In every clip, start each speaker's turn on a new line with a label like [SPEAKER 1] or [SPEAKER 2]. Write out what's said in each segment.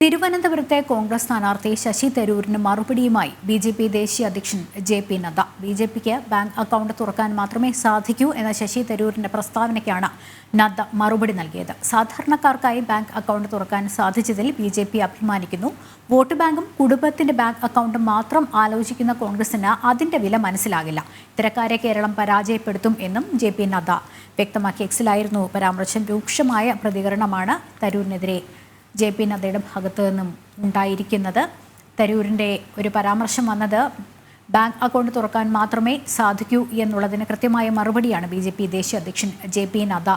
[SPEAKER 1] തിരുവനന്തപുരത്തെ കോൺഗ്രസ് സ്ഥാനാർത്ഥി ശശി തരൂരിന് മറുപടിയുമായി ബി ജെ പി ദേശീയ അധ്യക്ഷൻ J P Nadda. B J പിക്ക് ബാങ്ക് അക്കൗണ്ട് തുറക്കാൻ മാത്രമേ സാധിക്കൂ എന്ന ശശി തരൂരിന്റെ പ്രസ്താവനയ്ക്കാണ് നദ്ദ മറുപടി നൽകിയത്. സാധാരണക്കാർക്കായി ബാങ്ക് അക്കൗണ്ട് തുറക്കാൻ സാധിച്ചതിൽ ബി ജെ പി അഭിമാനിക്കുന്നു. വോട്ട് ബാങ്കും കുടുംബത്തിന്റെ ബാങ്ക് അക്കൗണ്ടും മാത്രം ആലോചിക്കുന്ന കോൺഗ്രസിന് അതിന്റെ വില മനസ്സിലാകില്ല. ഇത്തരക്കാരെ കേരളം പരാജയപ്പെടുത്തും എന്നും ജെ പി നദ്ദ വ്യക്തമാക്കി. എക്സിലായിരുന്നു പരാമർശം രൂക്ഷമായ പ്രതികരണമാണ് തരൂരിനെതിരെ ജെ പി നദ്ദയുടെ ഭാഗത്തു നിന്നും ഉണ്ടായിരിക്കുന്നത്. തരൂരിന്റെ ഒരു പരാമർശം വന്നത് ബാങ്ക് അക്കൗണ്ട് തുറക്കാൻ മാത്രമേ സാധിക്കൂ എന്നുള്ളതിന് കൃത്യമായ മറുപടിയാണ് ബി ജെ പി ദേശീയ അധ്യക്ഷൻ ജെ പി നദ്ദ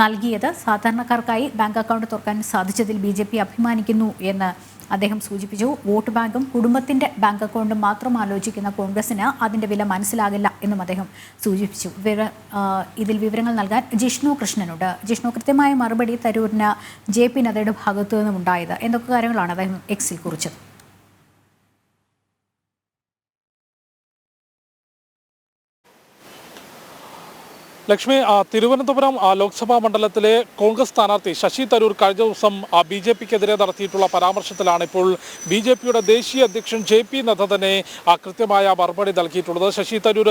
[SPEAKER 1] നൽകിയത്. സാധാരണക്കാർക്കായി ബാങ്ക് അക്കൗണ്ട് തുറക്കാൻ സാധിച്ചതിൽ ബി ജെ പി അഭിമാനിക്കുന്നു എന്ന് അദ്ദേഹം സൂചിപ്പിച്ചു. വോട്ട് ബാങ്കും കുടുംബത്തിന്റെ ബാങ്ക് അക്കൗണ്ടും മാത്രം ആലോചിക്കുന്ന കോൺഗ്രസിന് അതിന്റെ വില മനസ്സിലാകില്ല എന്നും അദ്ദേഹം സൂചിപ്പിച്ചു. ഇതിൽ വിവരങ്ങൾ നൽകാൻ ജിഷ്ണു കൃഷ്ണനുണ്ട്. ജിഷ്ണു കൃത്യമായ മറുപടി തരൂരിന് ജെ പി നദ്ദയുടെ ഭാഗത്തു നിന്നും ഉണ്ടായത് എന്തൊക്കെ കാര്യങ്ങളാണ് അദ്ദേഹം എക്സിൽ കുറിച്ചത്?
[SPEAKER 2] ലക്ഷ്മി തിരുവനന്തപുരം ലോക്സഭാ മണ്ഡലത്തിലെ കോൺഗ്രസ് സ്ഥാനാർത്ഥി ശശി തരൂർ കഴിഞ്ഞ ദിവസം ബി ജെ പിക്കെതിരെ നടത്തിയിട്ടുള്ള പരാമർശത്തിലാണ് ഇപ്പോൾ ബി ജെ പിയുടെ ദേശീയ അധ്യക്ഷൻ ജെ പി നദ്ദ തന്നെ കൃത്യമായ മറുപടി നൽകിയിട്ടുള്ളത്. ശശി തരൂർ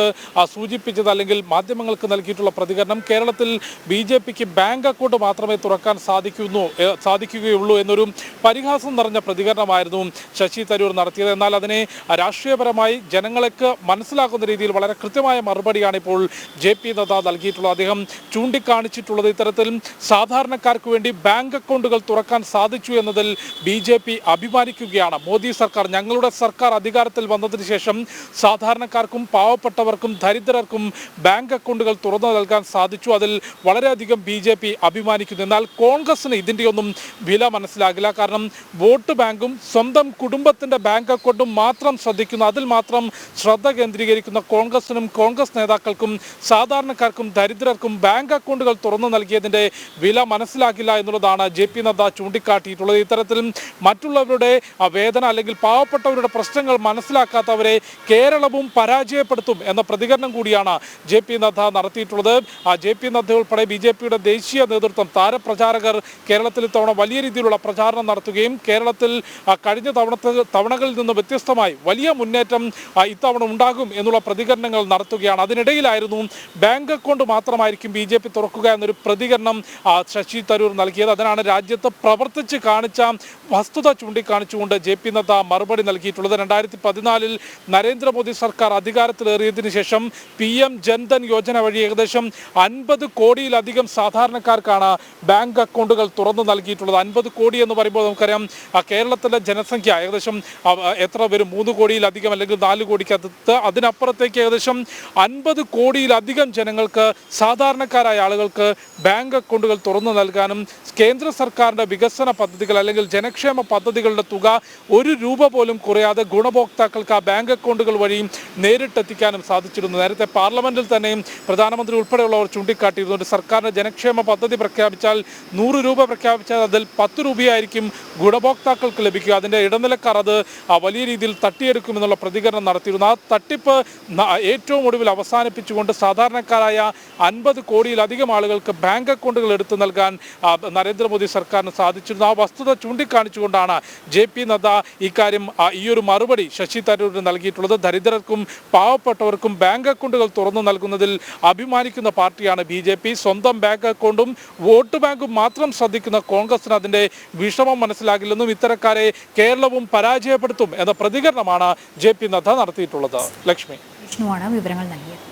[SPEAKER 2] സൂചിപ്പിച്ചത് അല്ലെങ്കിൽ മാധ്യമങ്ങൾക്ക് നൽകിയിട്ടുള്ള പ്രതികരണം കേരളത്തിൽ ബി ജെ പിക്ക് ബാങ്ക് അക്കൗണ്ട് മാത്രമേ തുറക്കാൻ സാധിക്കുന്നു സാധിക്കുകയുള്ളൂ എന്നൊരു പരിഹാസം നിറഞ്ഞ പ്രതികരണമായിരുന്നു ശശി തരൂർ നടത്തിയത്. എന്നാൽ അതിനെ രാഷ്ട്രീയപരമായി ജനങ്ങൾക്ക് മനസ്സിലാക്കുന്ന രീതിയിൽ വളരെ കൃത്യമായ മറുപടിയാണ് ഇപ്പോൾ ജെ പി നദ്ദ നൽകിയിട്ടുള്ളത് അദ്ദേഹം ചൂണ്ടിക്കാണിച്ചിട്ടുള്ളത് ഇത്തരത്തിൽ സാധാരണക്കാർക്ക് വേണ്ടി ബാങ്ക് അക്കൗണ്ടുകൾ തുറക്കാൻ സാധിച്ചു എന്നതിൽ ബി ജെ പി അഭിമാനിക്കുകയാണ്. മോദി സർക്കാർ ഞങ്ങളുടെ സർക്കാർ അധികാരത്തിൽ വന്നതിന് ശേഷം സാധാരണക്കാർക്കും പാവപ്പെട്ടവർക്കും ദരിദ്രർക്കും ബാങ്ക് അക്കൗണ്ടുകൾ തുറന്നു നൽകാൻ സാധിച്ചു. അതിൽ വളരെയധികം ബി ജെ പി അഭിമാനിക്കുന്നു. എന്നാൽ കോൺഗ്രസിന് ഇതിന്റെയൊന്നും വില മനസ്സിലാകില്ല. കാരണം വോട്ട് ബാങ്കും സ്വന്തം കുടുംബത്തിന്റെ ബാങ്ക് അക്കൗണ്ടും മാത്രം ശ്രദ്ധിക്കുന്നു അതിൽ മാത്രം ശ്രദ്ധ കേന്ദ്രീകരിക്കുന്ന കോൺഗ്രസിനും കോൺഗ്രസ് നേതാക്കൾക്കും സാധാരണക്കാർക്കും ദരിദ്രർക്കും ബാങ്ക് അക്കൗണ്ടുകൾ തുറന്നു നൽകിയതിന്റെ വില മനസ്സിലാക്കില്ല എന്നുള്ളതാണ് ജെ പി നദ്ദ ചൂണ്ടിക്കാട്ടിയിട്ടുള്ളത്. ഇത്തരത്തിൽ മറ്റുള്ളവരുടെ വേദന അല്ലെങ്കിൽ പാവപ്പെട്ടവരുടെ പ്രശ്നങ്ങൾ മനസ്സിലാക്കാത്തവരെ കേരളവും പരാജയപ്പെടുത്തും എന്ന പ്രതികരണം കൂടിയാണ് ജെ പി നദ്ദ നടത്തിയിട്ടുള്ളത്. ആ ജെ പി നദ്ദ ഉൾപ്പെടെ ബി ജെ പിയുടെ ദേശീയ നേതൃത്വം താരപ്രചാരകർ കേരളത്തിൽ ഇത്തവണ വലിയ രീതിയിലുള്ള പ്രചാരണം നടത്തുകയും കേരളത്തിൽ കഴിഞ്ഞ തവണത്തെ തവണകളിൽ നിന്ന് വ്യത്യസ്തമായി വലിയ മുന്നേറ്റം ഇത്തവണ ഉണ്ടാകും എന്നുള്ള പ്രതികരണങ്ങൾ നടത്തുകയാണ്. അതിനിടയിലായിരുന്നു ബാങ്ക് അക്കൗണ്ട് മാത്രമായിരിക്കും ബി ജെ പി തുറക്കുക എന്നൊരു പ്രതികരണം ശശി തരൂർ നൽകിയത്. അതിനാണ് രാജ്യത്ത് പ്രവർത്തിച്ച് കാണിച്ച വസ്തുത ചൂണ്ടിക്കാണിച്ചുകൊണ്ട് ജെ പി നദ്ദ മറുപടി നൽകിയിട്ടുള്ളത്. രണ്ടായിരത്തി പതിനാലിൽ നരേന്ദ്രമോദി സർക്കാർ അധികാരത്തിലേറിയതിനു ശേഷം പി എം ജൻധൻ യോജന വഴി ഏകദേശം അൻപത് കോടിയിലധികം സാധാരണക്കാർക്കാണ് ബാങ്ക് അക്കൗണ്ടുകൾ തുറന്നു നൽകിയിട്ടുള്ളത്. അൻപത് കോടി എന്ന് പറയുമ്പോൾ നമുക്കറിയാം കേരളത്തിലെ ജനസംഖ്യ ഏകദേശം എത്ര വരും? മൂന്ന് കോടിയിലധികം അല്ലെങ്കിൽ നാല് കോടിക്കകത്ത്. അതിനപ്പുറത്തേക്ക് ഏകദേശം അൻപത് കോടിയിലധികം ജനങ്ങൾക്ക് സാധാരണക്കാരായ ആളുകൾക്ക് ബാങ്ക് അക്കൗണ്ടുകൾ തുറന്നു നൽകാനും കേന്ദ്ര സർക്കാരിന്റെ വികസന പദ്ധതികൾ അല്ലെങ്കിൽ ജനക്ഷേമ പദ്ധതികളുടെ തുക ഒരു രൂപ പോലും കുറയാതെ ഗുണഭോക്താക്കൾക്ക് ആ ബാങ്ക് അക്കൗണ്ടുകൾ വഴിയും നേരിട്ടെത്തിക്കാനും സാധിച്ചിരുന്നു. നേരത്തെ പാർലമെന്റിൽ തന്നെയും പ്രധാനമന്ത്രി ഉൾപ്പെടെയുള്ളവർ ചൂണ്ടിക്കാട്ടിയിരുന്നു. സർക്കാരിന്റെ ജനക്ഷേമ പദ്ധതി പ്രഖ്യാപിച്ചാൽ നൂറ് രൂപ പ്രഖ്യാപിച്ചാൽ അതിൽ പത്ത് രൂപയായിരിക്കും ഗുണഭോക്താക്കൾക്ക് ലഭിക്കുക. അതിന്റെ ഇടനിലക്കാർ അത് വലിയ രീതിയിൽ തട്ടിയെടുക്കുമെന്നുള്ള പ്രതികരണം നടത്തിയിരുന്നു. ആ തട്ടിപ്പ് ഏറ്റവും ഒടുവിൽ അവസാനിപ്പിച്ചുകൊണ്ട് സാധാരണക്കാരായ അൻപത് കോടിയിലധികം ആളുകൾക്ക് ബാങ്ക് അക്കൗണ്ടുകൾ എടുത്തു നൽകാൻ നരേന്ദ്രമോദി സർക്കാരിന് സാധിച്ചിരുന്നു. ആ വസ്തുത ചൂണ്ടിക്കാണിച്ചുകൊണ്ടാണ് ജെ പി നദ്ദ ഇക്കാര്യം ഈയൊരു മറുപടി ശശി തരൂരിന് നൽകിയിട്ടുള്ളത്. ദരിദ്രർക്കും പാവപ്പെട്ടവർക്കും ബാങ്ക് അക്കൗണ്ടുകൾ തുറന്നു നൽകുന്നതിൽ അഭിമാനിക്കുന്ന പാർട്ടിയാണ് ബി ജെ പി. സ്വന്തം ബാങ്ക് അക്കൗണ്ടും വോട്ട് ബാങ്കും മാത്രം ശ്രദ്ധിക്കുന്ന കോൺഗ്രസിന് അതിന്റെ വിഷമം മനസ്സിലാകില്ലെന്നും ഇത്തരക്കാരെ കേരളവും പരാജയപ്പെടുത്തും എന്ന പ്രതികരണമാണ് ജെ പി നദ്ദ നടത്തിയിട്ടുള്ളത്. ലക്ഷ്മി.
[SPEAKER 1] വിഷ്ണുവാണ് വിവരങ്ങൾ നൽകിയത്.